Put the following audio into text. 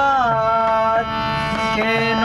God can